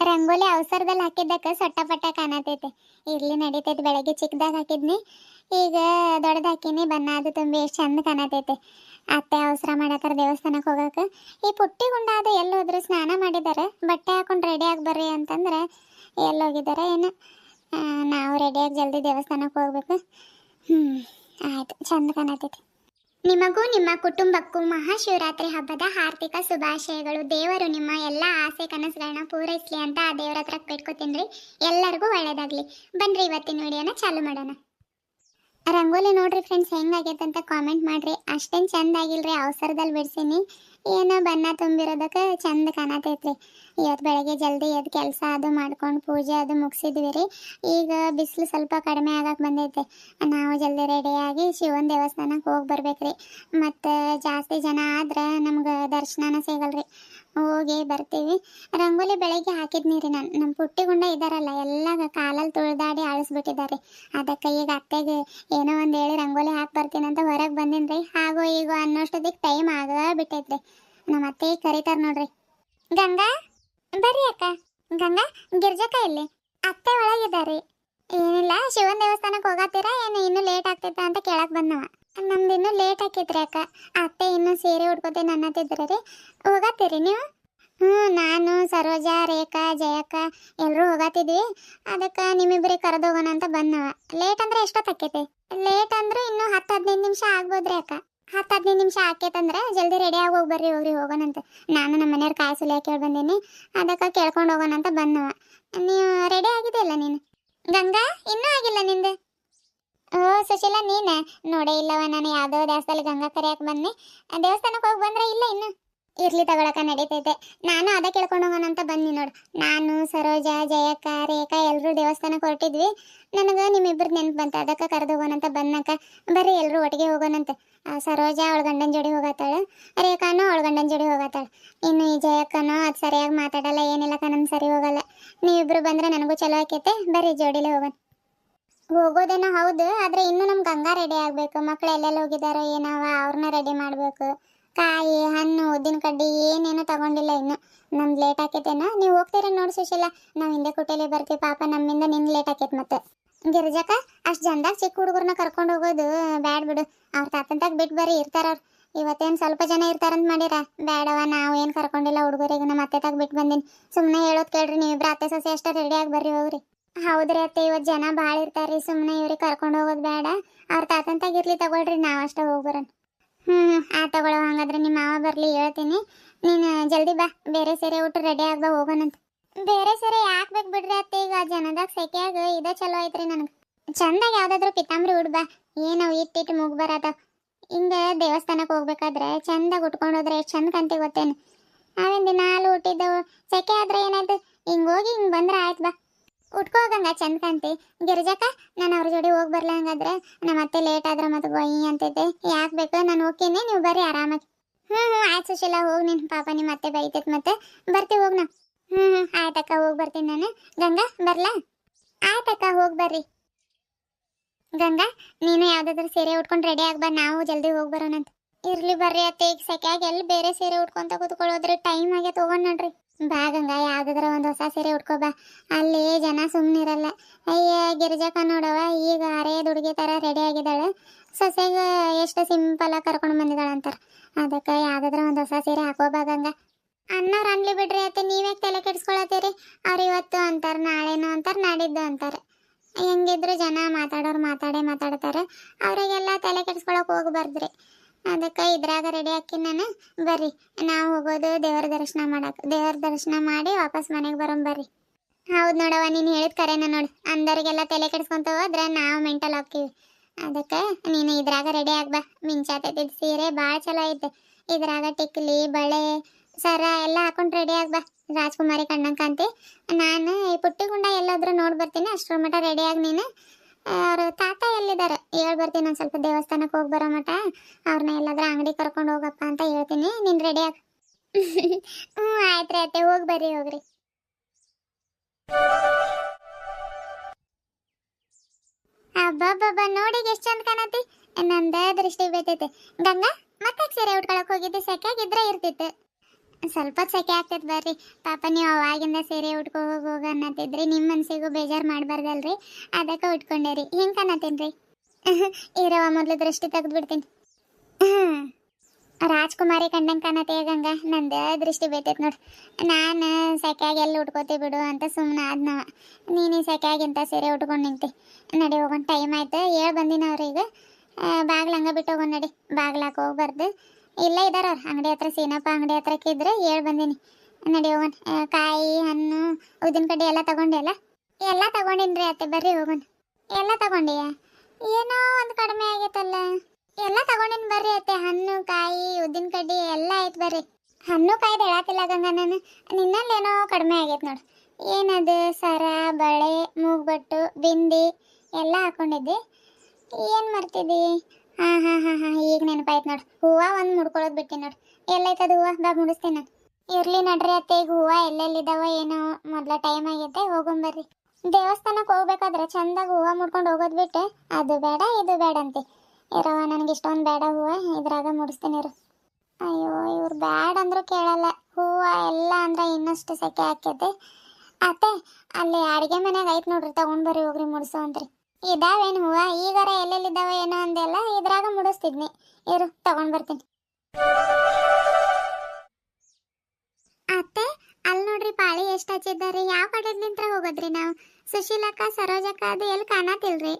ರಂಗೋಲಿ ಅವಸರದಲ್ಲಿ ಹಾಕಿದ್ದಕ್ಕ ಸೊಟ್ಟ ಪಟ್ಟ ಕಾಣತೈತೆ. ಇರ್ಲಿ ನಡೀತೈತೆ, ಬೆಳಗ್ಗೆ ಚಿಕ್ಕದಾಗ ಹಾಕಿದ್ನಿ. ಈಗ ದೊಡ್ಡದ ಹಾಕಿನಿ, ಬಣ್ಣ ಅದು ತುಂಬಿ ಎಷ್ಟು ಚಂದ ಕಾಣತೈತೆ. ಅತ್ತೆ ಅವಸರ ಮಾಡತ್ತಾರ ದೇವಸ್ಥಾನಕ್ಕೆ ಹೋಗಕ್ಕೆ ಈ ಪುಟ್ಟಿ ಗುಂಡ ಅದು ಎಲ್ಲಿ ಹೋದ್ರು ಸ್ನಾನ ಮಾಡಿದ್ದಾರೆ ಬಟ್ಟೆ ಹಾಕೊಂಡು ರೆಡಿ ಆಗಿ ಬರ್ರಿ ಅಂತಂದ್ರೆ ಎಲ್ಲಿ ಹೋಗಿದ್ದಾರೆ ಏನು? ನಾವು ರೆಡಿಯಾಗಿ ಜಲ್ದಿ ದೇವಸ್ಥಾನಕ್ಕೆ ಹೋಗ್ಬೇಕು. ಹ್ಞೂ ಆಯ್ತು, ಚಂದ ಕಾಣತೈತಿ. ನಿಮಗೂ ನಿಮ್ಮ ಕುಟುಂಬಕ್ಕೂ ಮಹಾಶಿವರಾತ್ರಿ ಹಬ್ಬದ ಹಾರ್ದಿಕ ಶುಭಾಶಯಗಳು. ದೇವರು ನಿಮ್ಮ ಎಲ್ಲ ಆಸೆ ಕನಸುಗಳನ್ನ ಪೂರೈಸಲಿ ಅಂತ ಆ ದೇವರ ಹತ್ರ ಬೇಡ್ಕೊತೀನಿ ಎಲ್ಲರಿಗೂ ಒಳ್ಳೇದಾಗ್ಲಿ. ಬನ್ರಿ ಇವತ್ತಿನ ವಿಡಿಯೋನ ಚಾಲು ಮಾಡೋಣ. ರಂಗೋಲಿ ನೋಡ್ರಿ ಫ್ರೆಂಡ್ಸ್ ಹೆಂಗಾಗೈತೆ ಅಂತ ಕಾಮೆಂಟ್ ಮಾಡ್ರಿ. ಅಷ್ಟೇನು ಚಂದ ಆಗಿಲ್ರಿ ಅವಸರದಲ್ಲಿ ಬಿಡ್ಸೀನಿ. ಏನೋ ಬಣ್ಣ ತುಂಬಿರೋದಕ್ಕೆ ಚಂದ ಕಾಣತೈತ್ರಿ. ಇವತ್ತು ಬೆಳಗ್ಗೆ ಜಲ್ದಿ ಎದ್ದು ಕೆಲಸ ಅದು ಮಾಡ್ಕೊಂಡು ಪೂಜೆ ಅದು ಮುಗಿಸಿದ್ವಿ ರೀ. ಈಗ ಬಿಸಿಲು ಸ್ವಲ್ಪ ಕಡಿಮೆ ಆಗಕ್ಕೆ ಬಂದೈತೆ. ನಾವು ಜಲ್ದಿ ರೆಡಿಯಾಗಿ ಶಿವನ ದೇವಸ್ಥಾನಕ್ಕೆ ಹೋಗಿ ಬರ್ಬೇಕ್ರಿ. ಮತ್ತು ಜಾಸ್ತಿ ಜನ ಆದ್ರೆ ನಮ್ಗೆ ದರ್ಶನನ ಸಿಗಲ್ರಿ. ಹೋಗಿ ಬರ್ತೀವಿ. ರಂಗೋಲಿ ಬೆಳಗ್ಗೆ ಹಾಕಿದ್ನಿ ರೀ ನಾನು. ನಮ್ಮ ಪುಟ್ಟಿ ಗುಂಡ ಇದ್ದಾರಲ್ಲ ಎಲ್ಲ ಕಾಲಲ್ಲಿ ತುಳಿದಾಡಿ ಅಳಿಸ್ಬಿಟ್ಟಿದ್ದಾರೆ ಅದಕ್ಕೆ ಈಗ ಅತ್ತೆಗೆ ಏನೋ ಒಂದು ಹೇಳಿ ರಂಗೋಲಿ ಹಾಕಿ ಬರ್ತೀನಿ ಅಂತ ಹೊರಗೆ ಬಂದಿನಿ ರೀ. ಹಾಗೋ ಈಗ ಅನ್ನೋಷ್ಟೊತ್ತಿಗೆ ಟೈಮ್ ಆಗ ಬಿಟ್ಟೈತ್ರಿ ನಮ್ಮ ಅತ್ತೆ ಕರೀತಾರೆ ನೋಡ್ರಿ. ಗಂಗಾ, ಬರ್ರಿ ಅಕ್ಕ. ಗಂಗಾ, ಗಿರ್ಜಕ್ಕ ಇಲ್ಲಿ. ಅತ್ತೆ ಒಳಗಿದ್ದಾರೆ ಏನಿಲ್ಲ, ಶಿವನ ದೇವಸ್ಥಾನಕ್ಕೆ ಹೋಗತ್ತೀರಾ ಏನು ಇನ್ನೂ ಲೇಟ್ ಆಗ್ತೈತೆ ಅಂತ ಕೇಳಕ್ ಬಂದವ. ನಮ್ದು ಇನ್ನೂ ಲೇಟ್ ಹಾಕಿದ್ರಿ ಅಕ್ಕ ಅತ್ತೆ ಇನ್ನೂ ಸೀರೆ ಉಟ್ಕೋತೀನಿ ಅನ್ನತ್ತಿದ್ರಿ ರೀ. ಹೋಗತ್ತೀರಿ ನೀವು? ಹ್ಞೂ, ನಾನು, ಸರೋಜಾ, ರೇಖಾ, ಜಯಕ್ಕ ಎಲ್ಲರೂ ಹೋಗತ್ತಿದ್ವಿ. ಅದಕ್ಕೆ ನಿಮ್ಮಿಬ್ಬರಿಗೆ ಕರೆದು ಹೋಗೋಣ ಅಂತ ಬಂದವ. ಲೇಟ್ ಅಂದ್ರೆ ಎಷ್ಟೊತ್ತಾಕೈತಿ ಲೇಟ್ ಅಂದ್ರೆ ಇನ್ನೂ ಹತ್ತು, ಹದಿನೈದು ನಿಮಿಷ ಆಗ್ಬೋದ್ರಿ ಅಕ್ಕ. ಹತ್ತು, ಹದಿನೈದು ನಿಮಿಷ ಆಕೈತಂದ್ರೆ ಜಲ್ದಿ ರೆಡಿ ಆಗಿ ಹೋಗಿ ಬರ್ರಿ, ಹೋಗ್ರಿ ಹೋಗೋಣಂತ ನಾನು ನಮ್ಮ ಮನೆಯವ್ರ ಕಾಯಿ ಸುಲಿಯಾಕ ಕೇಳಿ ಬಂದೀನಿ. ಅದಕ್ಕೆ ಕೇಳ್ಕೊಂಡು ಹೋಗೋಣ ಅಂತ ಬಂದವ. ನೀವು ರೆಡಿ ಆಗಿದೆಯಲ್ಲ ನೀನು? ಗಂಗಾ, ಇನ್ನೂ ಆಗಿಲ್ಲ ನಿಂದು? ಓ ಸುಶೀಲ, ನೀನ? ನೋಡೇ ಇಲ್ಲವ, ನಾನು ಯಾವುದೋ ದೇವಸ್ಥಾನ ಗಂಗಾ ಕರಿಯಾಕ ಬಂದೆ ದೇವಸ್ಥಾನಕ್ಕೆ ಹೋಗಿ ಬಂದ್ರೆ ಇಲ್ಲ ಇನ್ನು. ಇರ್ಲಿ ತಗೊಳಕ ನಡೀತೈತೆ. ನಾನು ಅದ ಕೇಳ್ಕೊಂಡು ಹೋಗೋಣ ಅಂತ ಬನ್ನಿ ನೋಡು. ನಾನು, ಸರೋಜಾ, ಜಯಕ್ಕ, ರೇಖಾ ಎಲ್ಲರೂ ದೇವಸ್ಥಾನಕ್ಕೆ ಹೊರಟಿದ್ವಿ. ನನಗೆ ನಿಮ್ಮಿಬ್ರು ನೆನ್ಪು ಬಂತ. ಅದಕ್ಕೆ ಕರೆದು ಹೋಗೋಣಂತ ಬಂದಕ್ಕ ಬರ್ರಿ ಎಲ್ಲರೂ ಒಟ್ಟಿಗೆ ಹೋಗೋಣಂತೆ ಸರೋಜಾ ಅವಳ ಗಂಡನ ಜೋಡಿ ಹೋಗತ್ತಾಳ ರೇಖಾನು ಅವಳ ಗಂಡನ ಜೋಡಿ ಹೋಗತ್ತಾಳ ಇನ್ನು ಈ ಜಯಕ್ಕನೋ ಅದು ಸರಿಯಾಗಿ ಮಾತಾಡಲ್ಲ ಏನಿಲ್ಲ ನಮ್ ಸರಿ ಹೋಗಲ್ಲ. ನೀವಿಬ್ರು ಬಂದ್ರೆ ನನಗೂ ಚಲೋ ಆಕೈತೆ. ಬರ್ರಿ, ಜೋಡಿಲೇ ಹೋಗೋಣ. ಹೋಗೋದೇನೋ ಹೌದು, ಆದ್ರೆ ಇನ್ನು ನಮ್ ಗಂಗಾ ರೆಡಿ ಆಗ್ಬೇಕು. ಮಕ್ಳು ಎಲ್ಲೆಲ್ಲಿ ಹೋಗಿದಾರೋ ಏನವ ಅವ್ರನ್ನ ರೆಡಿ ಮಾಡ್ಬೇಕು. ಕಾಯಿ, ಹಣ್ಣು, ಉದ್ದಿನ ಕಡ್ಡಿ ಏನೇನು ತಗೊಂಡಿಲ್ಲ ಇನ್ನು. ನಮ್ದು ಲೇಟ್ ಆಕೈತೇನ? ನೀವು ಹೋಗ್ತೀರ ನೋಡಿ ಸುಶೀಲ. ನಾವು ಹಿಂದೆ ಕುಟೇಲಿ ಬರ್ತೀವಿ. ಪಾಪ ನಮ್ಮಿಂದ ನಿನ್ ಲೇಟ್ ಆಕೈತ್ ಮತ್ತೆ. ಗಿರಿಜಕ್ಕ, ಅಷ್ಟು ಜನದಾಗ ಚಿಕ್ಕ ಹುಡುಗರನ್ನ ಕರ್ಕೊಂಡು ಹೋಗೋದು ಬ್ಯಾಡ್ ಬಿಡು. ಅವ್ರ ತಾತಂತಾಗ ಬಿಟ್ಟು ಬರ್ರಿ ಇರ್ತಾರ ಇವತ್ತೇನು ಸ್ವಲ್ಪ ಜನ ಇರ್ತಾರಂತ ಮಾಡಿರ? ಬೇಡವ ನಾವು ಏನು ಕರ್ಕೊಂಡಿಲ್ಲ ಹುಡುಗರಿಗೆ ನಮ್ಮ ಅತ್ತೆ ತಾಗ ಬಿಟ್ಟು ಬಂದಿನಿ. ಸುಮ್ಮನೆ ಹೇಳೋದ್ ಕೇಳ್ರಿ, ನೀವಿಬ್ರು ಅತ್ತೆ, ಸೊಸೆ ಅಷ್ಟ ರೆಡಿಯಾಗಿ ಬರ್ರಿ ಹೋಗ್ರಿ. ಹೌದ್ರಿ ಅತ್ತೆ ಇವತ್ತು ಜನ ಭಾಳ ಇರ್ತಾರ್ರಿ ಸುಮ್ಮನೆ ಇವ್ರಿಗೆ ಕರ್ಕೊಂಡು ಹೋಗೋದು ಬೇಡ. ಅವ್ರ ತಾತನ್ ಇರ್ಲಿ ತಗೊಳ್ರಿ, ನಾವು ಅಷ್ಟೇ ಹೋಗ್ಬರನ್. ಹ್ಞೂ ಆ ತಗೊಳ್ಳೋ ಹಂಗಾದ್ರೆ ನಿಮ್ಮ ಮಾವ ಬರಲಿ, ಹೇಳ್ತೀನಿ. ನೀನು ಜಲ್ದಿ ಬಾ, ಬೇರೆ ಸೀರೆ ಊಟ ರೆಡಿ ಆಗಿ ಬಾ ಹೋಗೋಣಂತ ಬೇರೆ ಸೀರೆ ಯಾಕೆ ಬೇಕು ಬಿಡ್ರಿ ಅತ್ತೆ, ಈಗ ಜನದಾಗ ಸೆಕೆಯಾಗ ಇದ ಚಲೋ ಐತ್ರಿ ನನಗೆ. ಚಂದಾಗ ಯಾವ್ದಾದ್ರು ಪಿತಾಂಬ್ರಿ ಉಡ್ ಬಾ ಏನವು ಇಟ್ಟಿಟ್ಟು ಮುಗ್ ಬರತಾವ ಹಿಂಗ ದೇವಸ್ಥಾನಕ್ಕೆ ಹೋಗ್ಬೇಕಾದ್ರೆ ಚಂದಾಗ ಉಟ್ಕೊಂಡು ಹೋದ್ರೆ ಎಷ್ಟು ಚಂದ ಕಂತಿ ಗೊತ್ತೇನು? ನಾವೇನ್ ದಿನಾಲು ಹುಟ್ಟಿದ್ದವು ಸೆಕೆ ಆದ್ರೆ ಏನಾಯ್ತು? ಹಿಂಗ್ ಹೋಗಿ ಹಿಂಗ್ ಬಂದ್ರೆ ಆಯ್ತು ಬಾ. ಉಟ್ಕೋ ಗಂಗ ಚಂದ ಕಾಣ್ತಿ. ಗಿರಿಜಕ್ಕ, ನಾನು ಅವ್ರ ಜೋಡಿ ಹೋಗಿ ಬರ್ಲ ಹಂಗಾದ್ರೆ ನಮ್ಮ ಅತ್ತೆ ಲೇಟ್ ಆದ್ರೆ ಮತ್ತೆ ಗೊಯ್ ಅಂತಿದ್ದೆ. ಯಾಕೆ ಬೇಕು ನಾನು ಹೋಗ್ತೀನಿ, ನೀವು ಬರ್ರಿ ಆರಾಮಾಗಿ. ಹ್ಞೂ ಹ್ಞೂ ಆಯ್ತು ಸುಶೀಲ, ಹೋಗಿ ನಿನ್ನ ಪಾಪ ನಿಮ್ಮ ಅತ್ತೆ ಬೈತೈತೆ ಮತ್ತೆ ಬರ್ತೀವಿ ಹೋಗ್ ನಾ ಹ್ಞೂ ಹ್ಞೂ ಆಯ್ತಕ್ಕ ಹೋಗಿ ಬರ್ತೀನಿ ನಾನು. ಗಂಗಾ, ಬರ್ಲಾ? ಆಯ್ತಕ್ಕ ಹೋಗಿ ಬರ್ರಿ. ಗಂಗಾ, ನೀನು ಯಾವ್ದಾದ್ರು ಸೀರೆ ಉಟ್ಕೊಂಡು ರೆಡಿ ಆಗ್ಬಾ ನಾವು ಜಲ್ದಿ ಹೋಗಿ ಬರೋಣಂತ. ಇರ್ಲಿ ಬರ್ರಿ ಅತ್ತೆ, ಈಗ ಸೆಕ್ಯಾಗ ಎಲ್ಲಿ ಬೇರೆ ಸೀರೆ ಉಟ್ಕೊಂತ ಕೂತ್ಕೊಳ್ಳೋದ್ರಿ ಟೈಮ್ ಆಗೇ ತಗೊಂಡ್ ನೋಡ್ರಿ. ಬಾ ಗಂಗಾ, ಯಾವ್ದಾದ್ರ ಒಂದು ಹೊಸ ಸೀರೆ ಉಟ್ಕೋಬ ಅಲ್ಲಿ ಜನ ಸುಮ್ಮನಿರಲ್ಲ ಅಯ್ಯ ಗಿರಿಜಕ್ಕ ನೋಡವ ಈಗ ಅರೇ ದುಡುಗೆ ತರ ರೆಡಿ ಆಗಿದ್ದಾಳೆ. ಸೊಸೆಗೆ ಎಷ್ಟು ಸಿಂಪಲ್ ಆಗಿ ಕರ್ಕೊಂಡು ಬಂದಿದ್ದಾಳೆ ಅಂತಾರೆ. ಅದಕ್ಕೆ ಯಾವ್ದಾದ್ರ ಒಂದ್ ಹೊಸ ಸೀರೆ ಹಾಕೋಬಾ ಗಂಗಾ. ಅನ್ನೋರು ಅನ್ಲಿ ಬಿಡ್ರಿ ಅತ್ತೆ ನೀವೇ ತಲೆ ಕೆಡ್ಸ್ಕೊಳತ್ತೀರಿ? ಅವ್ರ ಇವತ್ತು ಅಂತಾರೆ, ನಾಳೆನೋ ಅಂತಾರ, ನಾಡಿದ್ದು ಅಂತಾರೆ. ಹೆಂಗಿದ್ರು ಜನ ಮಾತಾಡೋರು ಮಾತಾಡೇ ಮಾತಾಡ್ತಾರೆ. ಅವರಿಗೆಲ್ಲ ತಲೆ ಕೆಡಿಸ್ಕೊಳಕ್ ಹೋಗ್ಬಾರ್ದ್ರಿ. ಅದಕ್ಕೆ ಇದ್ರಾಗ ರೆಡಿ ಹಾಕಿ ನಾನು ಬರ್ರಿ. ನಾವು ಹೋಗೋದು, ದೇವರ ದರ್ಶನ ಮಾಡಕ್ಕೆ ದೇವರ ದರ್ಶನ ಮಾಡಿ ವಾಪಸ್ ಮನೆಗೆ ಬರೋಣ ಬರ್ರಿ. ಹೌದು ನೋಡವ್ವ, ನೀನು ಹೇಳಿದ ಕರೆನ ನೋಡು. ಅಂದರಿಗೆಲ್ಲ ತಲೆ ಕೆಡಿಸ್ಕೊಂತ ಹೋದ್ರೆ ನಾವು ಮೆಂಟಲ್ ಹಾಕ್ತೀವಿ ಅದಕ್ಕೆ ನೀನು ಇದ್ರಾಗ ರೆಡಿ ಆಗ್ಬಾ ಮಿಂಚಾತೈತಿ ಸೀರೆ ಭಾಳ ಚಲೋ ಐತೆ. ಇದ್ರಾಗ ಟಿಕ್ಲಿ, ಬಳೆ, ಸರ ಎಲ್ಲ ಹಾಕೊಂಡು ರೆಡಿ ಆಗ್ಬಾ ರಾಜ್ಕುಮಾರಿ ಕಣ್ಣಂಗ್ ಕಾಂತಿ. ನಾನು ಈ ಪುಟ್ಟಿ ಗುಂಡ ಎಲ್ಲಾದ್ರೂ ನೋಡಿ ಬರ್ತೀನಿ. ಅಷ್ಟರ ಮಟ್ಟ ರೆಡಿ ಆಗಿ ನೀನು ಅವ್ರ ತಾತ ಎಲ್ಲಿದ್ದಾರೆ? ಹೇಳ್ ಬರ್ತೀನಿ ಒಂದು ಸ್ವಲ್ಪ ದೇವಸ್ಥಾನಕ್ಕೆ ಹೋಗಿ ಬರೋ ಮಟ ಅವ್ರನ್ನ ಎಲ್ಲಾದ್ರೂ ಅಂಗಡಿ ಕರ್ಕೊಂಡು ಹೋಗಪ್ಪ ಅಂತ ಹೇಳ್ತೀನಿ. ನೀನು ರೆಡಿ ಆಗ ಹ್ಞೂ ಆಯ್ತು ರೀ ಅತ್ತೆ, ಹೋಗಿ ಬರ್ರಿ, ಹೋಗ್ರಿ. ಅಬ್ಬಬ್ಬಬ್ಬ ನೋಡಿ ಎಷ್ಟು ಚಂದ ಕಾಣತಿ. ನಂದ ದೃಷ್ಟಿ ಬೀತೈತೆ ಗಂಗಾ ಮತ್ತೆ ಸೀರೆ ಉಟ್ಕೊಳಕ್ ಹೋಗಿದ್ದೆ ಸೆಕೆಗಿದ್ರೆ ಇರ್ತಿತ್ತು. ಸ್ವಲ್ಪ ಸೆಕೆ ಆಗ್ತೈತೆ ಬರ್ರಿ. ಪಾಪ ನೀವು ಅವಾಗಿಂದ ಸೀರೆ ಉಟ್ಕೋ ಹೋಗ್ ಅನ್ನತ್ತಿದ್ರಿ ನಿಮ್ಮ ಮನ್ಸಿಗೂ ಬೇಜಾರು ಮಾಡಬಾರ್ದಲ್ರಿ. ಅದಕ್ಕೆ ಉಟ್ಕೊಂಡೇರಿ. ಹೆಂಗೆ ಕಾಣತ್ತೇನ್ರಿ ಇರವ ಮೊದಲು ದೃಷ್ಟಿ ತೆಗೆದು ಬಿಡ್ತೀನಿ ರಾಜ್ಕುಮಾರಿ ಕಂಡಂಗೆ ಕಾಣತ್ತೆ ಗಂಗ ನಂದು ದೃಷ್ಟಿ ಬೈತೈತೆ ನೋಡು. ನಾನು ಸೆಕೆಯಾಗಿ ಎಲ್ಲಿ ಉಟ್ಕೋತಿ ಬಿಡು ಅಂತ ಸುಮ್ಮನೆ ಆದ್ನವ. ನೀನು ಸೆಕೆಯಾಗಿಂತ ಸೀರೆ ಉಟ್ಕೊಂಡು ನಿಂತಿ. ನಡಿ ಹೋಗೋಣ ಟೈಮ್ ಆಯ್ತು. ಹೇಳಿ ಬಂದಿನ ಈಗ ಬಾಗ್ಲ ಹಂಗೆ ಬಿಟ್ಟು ಹೋಗೋಣ ನಡಿ ಬಾಗ್ಲಾಕ ಹೋಗ್ಬಾರ್ದು ಇಲ್ಲೇ ಇದಾರ ಅಂಗಡಿ ಹತ್ರ ಸೀನಪ್ಪ ಅಂಗಡಿ ಹತ್ರಕ್ಕೆ ಇದ್ರೆ ಹೇಳಿ ಬಂದೀನಿ. ನಡಿ ಹೋಗೋಣ. ಕಾಯಿ, ಹಣ್ಣು, ಉದ್ದಿನ ಕಡ್ಡಿ ಎಲ್ಲ ತಗೊಂಡೆಲ್ಲ ಎಲ್ಲ ತಗೊಂಡಿನ್ರಿ ಅತ್ತೆ. ಬರ್ರಿ ಹೋಗೋಣ. ಎಲ್ಲ ತಗೊಂಡೀಯ? ಏನೋ ಒಂದು ಕಡಿಮೆ ಆಗೈತಲ್ಲ. ಎಲ್ಲ ತಗೊಂಡಿನ್ ಬರ್ರಿ ಅತ್ತೆ. ಹಣ್ಣು, ಕಾಯಿ, ಉದ್ದಿನ ಕಡ್ಡಿ ಎಲ್ಲ ಐತ್ ಬರ್ರಿ. ಹಣ್ಣು ಕಾಯಿ ಹೇಳತ್ತಿಲ್ಲ ಗಂಗ ನಾನು. ನಿನ್ನಲ್ಲೇನೋ ಕಡಿಮೆ ಆಗೈತೆ ನೋಡು. ಏನದು? ಸರ, ಬಳೆ, ಮೂಗ್ಬಟ್ಟು, ಬಿಂದಿ ಎಲ್ಲ ಹಾಕೊಂಡಿದ್ದೆ. ಏನು ಮಾಡ್ತಿದ್ದಿ ಹಾಂ ಹಾಂ ಹಾಂ ಹಾಂ, ಈಗ ನೆನಪಾಯ್ತು ನೋಡು. ಹೂವು ಒಂದು ಮುಡ್ಕೊಳ್ಳೋದು ಬಿಟ್ಟಿ ನೋಡಿ. ಎಲ್ಲೈತದ ಹೂವು? ಬಾ, ಮುಡಿಸ್ತೇನೆ ಇರ್ಲಿ ನಡ್ರಿ ಅತ್ತೆ, ಈಗ ಹೂವು ಎಲ್ಲೆಲ್ಲಿದಾವ, ಏನೋ ಮೊದ್ಲ ಟೈಮ್ ಆಗೈತೆ ಹೋಗೊಂಬರ್ರಿ ದೇವಸ್ಥಾನಕ್ಕೆ ಹೋಗ್ಬೇಕಾದ್ರೆ ಚಂದಾಗ ಹೂವು ಮುಡ್ಕೊಂಡು ಹೋಗೋದು ಬಿಟ್ಟೆ. ಅದು ಬೇಡ, ಇದು ಬೇಡ ಅಂತೆ. ಇರವ ನನಗೆ ಇಷ್ಟೊಂದು ಬೇಡ ಹೂವು. ಇದ್ರಾಗ ಮುಡಿಸ್ತೀನಿ ಇರು. ಅಯ್ಯೋ, ಇವ್ರು ಬ್ಯಾಡ ಅಂದ್ರೂ ಕೇಳಲ್ಲ. ಹೂವು ಎಲ್ಲ ಅಂದ್ರೆ ಇನ್ನಷ್ಟು ಸೆಕೆ ಹಾಕೈತೆ ಅತ್ತೆ, ಅಲ್ಲಿ ಅಡುಗೆ ಮನೆಗೆ ಐತೆ ನೋಡ್ರಿ, ತಗೊಂಡ್ ಬರ್ರಿ ಹೋಗ್ರಿ, ಮುಡಿಸೋ ಅಂತ್ರಿ. ಇದಾವೇನು ಹೂವ? ಈಗಾರ ಎಲ್ಲೆಲ್ಲಿದ್ದಾವೆ ಏನೋ ಅಂದೆಲ್ಲ ಇದ್ರಾಗ ಮುಡಿಸ್ತಿದ್ನಿ. ಇರು, ತಗೊಂಡ್ ಬರ್ತೀನಿ. ಅತ್ತೆ ಅಲ್ಲಿ ನೋಡ್ರಿ ಪಾಳಿ ಎಷ್ಟು ಹಚ್ಚಿದ್ದಾರೆ? ಯಾವ ಕಡೆ ನಿಂತ್ರ ಹೋಗೋದ್ರಿ ನಾವು? ಸುಶೀಲಕ್ಕ, ಸರೋಜಕ್ಕ ಅದು ಎಲ್ಲಿ ಕಾಣತಿಲ್ರಿ?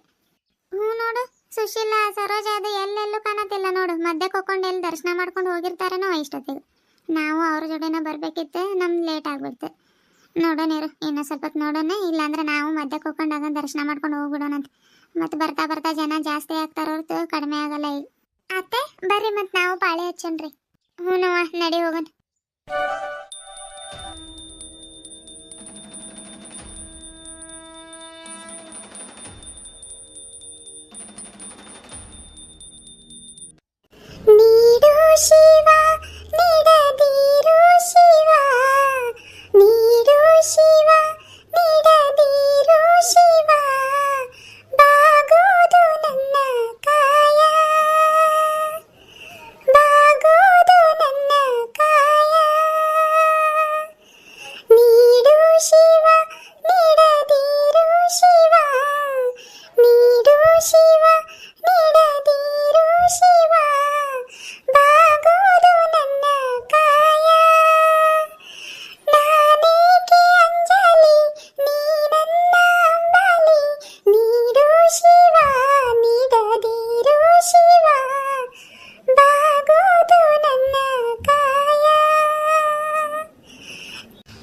ಹ್ಞೂ ನೋಡು, ಸುಶೀಲ, ಸರೋಜ ಅದು ಎಲ್ಲೆಲ್ಲೂ ಕಾಣತಿಲ್ಲ ನೋಡು. ಮಧ್ಯಕ್ಕೆ ಹೋಗ್ಕೊಂಡು ಎಲ್ಲಿ ದರ್ಶನ ಮಾಡ್ಕೊಂಡು ಹೋಗಿರ್ತಾರೇನೋ ಇಷ್ಟೊತ್ತಿಗೆ. ನಾವು ಅವ್ರ ಜೋಡಿನ ಬರ್ಬೇಕಿತ್ತೆ ನಮ್ಗೆ ಲೇಟ್ ಆಗ್ಬಿಡ್ತು. ನೋಡೋಣ ಇರು ಇನ್ನೂ ಸ್ವಲ್ಪ ಹೊತ್ತು ನೋಡೋಣ, ಇಲ್ಲಾಂದ್ರೆ ನಾವು ಮಧ್ಯಕ್ಕೆ ಹೋಗ್ಕೊಂಡಾಗ ದರ್ಶನ ಮಾಡ್ಕೊಂಡು ಹೋಗ್ಬಿಡೋಣ ಅಂತ ಮತ್ತೆ ಬರ್ತಾ ಬರ್ತಾ ಜನ ಜಾಸ್ತಿ ಆಗ್ತಾರ ಹೊರತು ಕಡಿಮೆ ಆಗಲ್ಲ ಈಗ ಅತ್ತೆ, ಬರ್ರಿ ಮತ್ತೆ ನಾವು ಪಾಳೆ ಹಚ್ಚನ್ರಿ ಹ್ಞೂ ನಡಿ ಹೋಗೋಣ.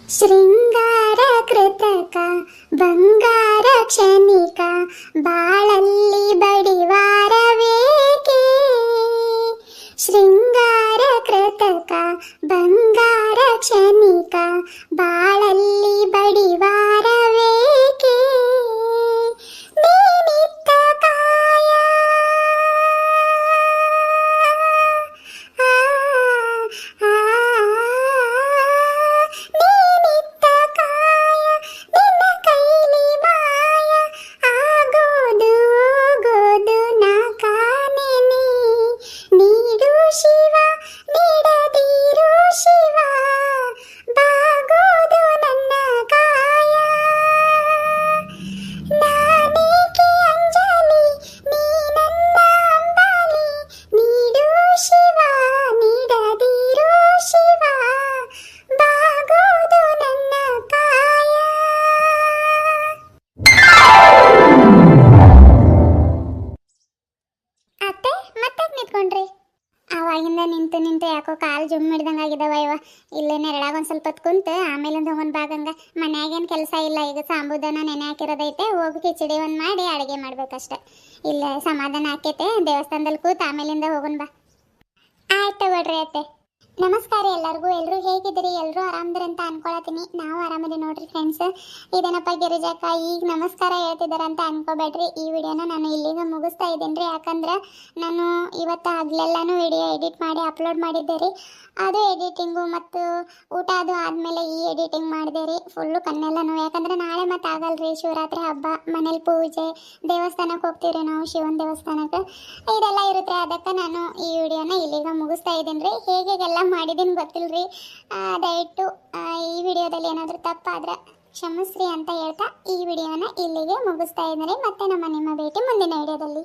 ಶೃಂಗಾರ ಕೃತಕ ಬಂಗಾರ ಕ್ಷಣಿಕ ಬಾಳಲ್ಲಿ ಬಡಿವಾರವೇಕೆ ಮನ್ಯಾಗೇನು ಕೆಲಸ ಇಲ್ಲ, ಈಗ ಸಾಂಬುದನ ನೆನೆ ಹಾಕಿರೋದೈತೆ, ಹೋಗಿ ಕಿಚಡಿ ಒಂದು ಮಾಡಿ ಅಡುಗೆ ಮಾಡ್ಬೇಕಷ್ಟೆ. ಇಲ್ಲ ಸಮಾಧಾನ ಆಕೈತೆ, ದೇವಸ್ಥಾನದಲ್ಲಿ ಕೂತು ಆಮೇಲಿಂದ ಹೋಗೋಣ ಬಾ. ಆಯ್ತು ಬಿಡ್ರಿ ಅತ್ತೆ. ನಮಸ್ಕಾರ ಎಲ್ಲರಿಗೂ. ಎಲ್ಲರೂ ಹೇಗಿದ್ದೀರಿ? ಎಲ್ಲರೂ ಆರಾಮದಿರಿ ಅಂತ ಅನ್ಕೊಳತೀನಿ ನಾವು ಆರಾಮದಿ ನೋಡ್ರಿ ಫ್ರೆಂಡ್ಸ್ ಇದೇನಪ್ಪ ಗಿರಿಜಕ್ಕ? ಈಗ ನಮಸ್ಕಾರ ಹೇಳ್ತಿದ್ದಾರೆ ಅಂತ ಅನ್ಕೋಬೇಡ್ರಿ. ಈ ವಿಡಿಯೋನ ನಾನು ಇಲ್ಲಿಗೆ ಮುಗಿಸ್ತಾ ಇದ್ದೀನಿ ರೀ. ಯಾಕಂದ್ರೆ ನಾನು ಇವತ್ತು ಹಗಲೆಲ್ಲನೂ ವಿಡಿಯೋ ಎಡಿಟ್ ಮಾಡಿ ಅಪ್ಲೋಡ್ ಮಾಡಿದ್ದೆ ರೀ. ಅದು ಎಡಿಟಿಂಗು ಮತ್ತು ಊಟ ಅದು ಆದಮೇಲೆ ಈ ಎಡಿಟಿಂಗ್ ಮಾಡಿದೆ ರೀ. ಫುಲ್ಲು ಕಣ್ಣೆಲ್ಲ ನೋವು ಯಾಕಂದ್ರೆ ನಾಳೆ ಮತ್ತೆ ಆಗಲ್ರಿ ಶಿವರಾತ್ರಿ ಹಬ್ಬ. ಮನೇಲಿ ಪೂಜೆ ದೇವಸ್ಥಾನಕ್ಕೆ ಹೋಗ್ತೀವಿ ನಾವು ಶಿವನ ದೇವಸ್ಥಾನಕ್ಕೆ ಇದೆಲ್ಲ ಇರುತ್ತೆ. ಅದಕ್ಕೆ ನಾನು ಈ ವಿಡಿಯೋನ ಇಲ್ಲಿಗೆ ಮುಗಿಸ್ತಾ ಇದ್ದೀನಿ ರೀ. ಹೇಗೆಲ್ಲ ಮಾಡಿದ್ದೀನಿ ಗೊತ್ತಿಲ್ಲರಿ ದಯವಿಟ್ಟು ಈ ವಿಡಿಯೋದಲ್ಲಿ ಏನಾದರೂ ತಪ್ಪಾದ್ರೆ ಕ್ಷಮಿಸ್ರಿ ಅಂತ ಹೇಳ್ತಾ ಈ ವಿಡಿಯೋನ ಇಲ್ಲಿಗೆ ಮುಗಿಸ್ತಾ ಇದ್ದಾರೆ ಮತ್ತೆ ನಮ್ಮ ನಿಮ್ಮ ಭೇಟಿ ಮುಂದಿನ ವಿಡಿಯೋದಲ್ಲಿ.